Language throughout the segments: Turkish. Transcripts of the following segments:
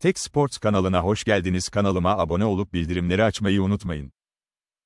Tek Sports kanalına hoş geldiniz. Kanalıma abone olup bildirimleri açmayı unutmayın.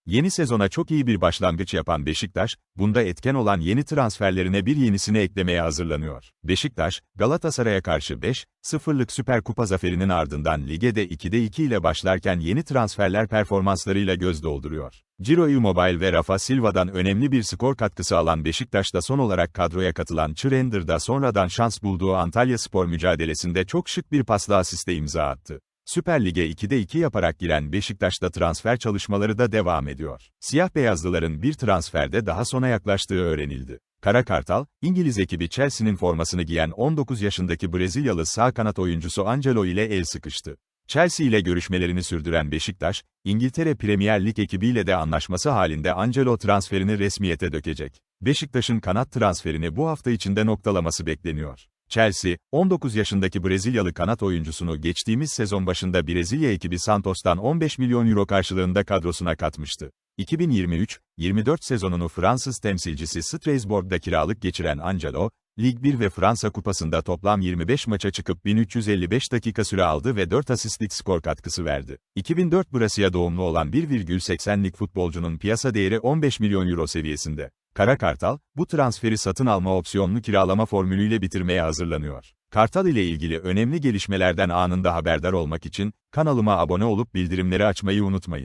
Yeni sezona çok iyi bir başlangıç yapan Beşiktaş, bunda etken olan yeni transferlerine bir yenisini eklemeye hazırlanıyor. Beşiktaş, Galatasaray'a karşı 5-0'lık Süper Kupa zaferinin ardından lige de 2'de 2 ile başlarken yeni transferler performanslarıyla göz dolduruyor. Ciro Immobile ve Rafa Silva'dan önemli bir skor katkısı alan Beşiktaş'ta son olarak kadroya katılan Çrender'da sonradan şans bulduğu Antalya Spor mücadelesinde çok şık bir pasla asiste imza attı. Süper Lig'e 2'de 2 yaparak giren Beşiktaş'ta transfer çalışmaları da devam ediyor. Siyah beyazlıların bir transferde daha sona yaklaştığı öğrenildi. Kara Kartal, İngiliz ekibi Chelsea'nin formasını giyen 19 yaşındaki Brezilyalı sağ kanat oyuncusu Angelo ile el sıkıştı. Chelsea ile görüşmelerini sürdüren Beşiktaş, İngiltere Premier Lig ekibiyle de anlaşması halinde Angelo transferini resmiyete dökecek. Beşiktaş'ın kanat transferini bu hafta içinde noktalaması bekleniyor. Chelsea, 19 yaşındaki Brezilyalı kanat oyuncusunu geçtiğimiz sezon başında Brezilya ekibi Santos'tan 15 milyon euro karşılığında kadrosuna katmıştı. 2023-24 sezonunu Fransız temsilcisi Strasbourg'da kiralık geçiren Angelo, Lig 1 ve Fransa Kupası'nda toplam 25 maça çıkıp 1355 dakika süre aldı ve 4 asistlik skor katkısı verdi. 2004 Brasya doğumlu olan 1,80'lik futbolcunun piyasa değeri 15 milyon euro seviyesinde. Kara Kartal, bu transferi satın alma opsiyonlu kiralama formülüyle bitirmeye hazırlanıyor. Kartal ile ilgili önemli gelişmelerden anında haberdar olmak için, kanalıma abone olup bildirimleri açmayı unutmayın.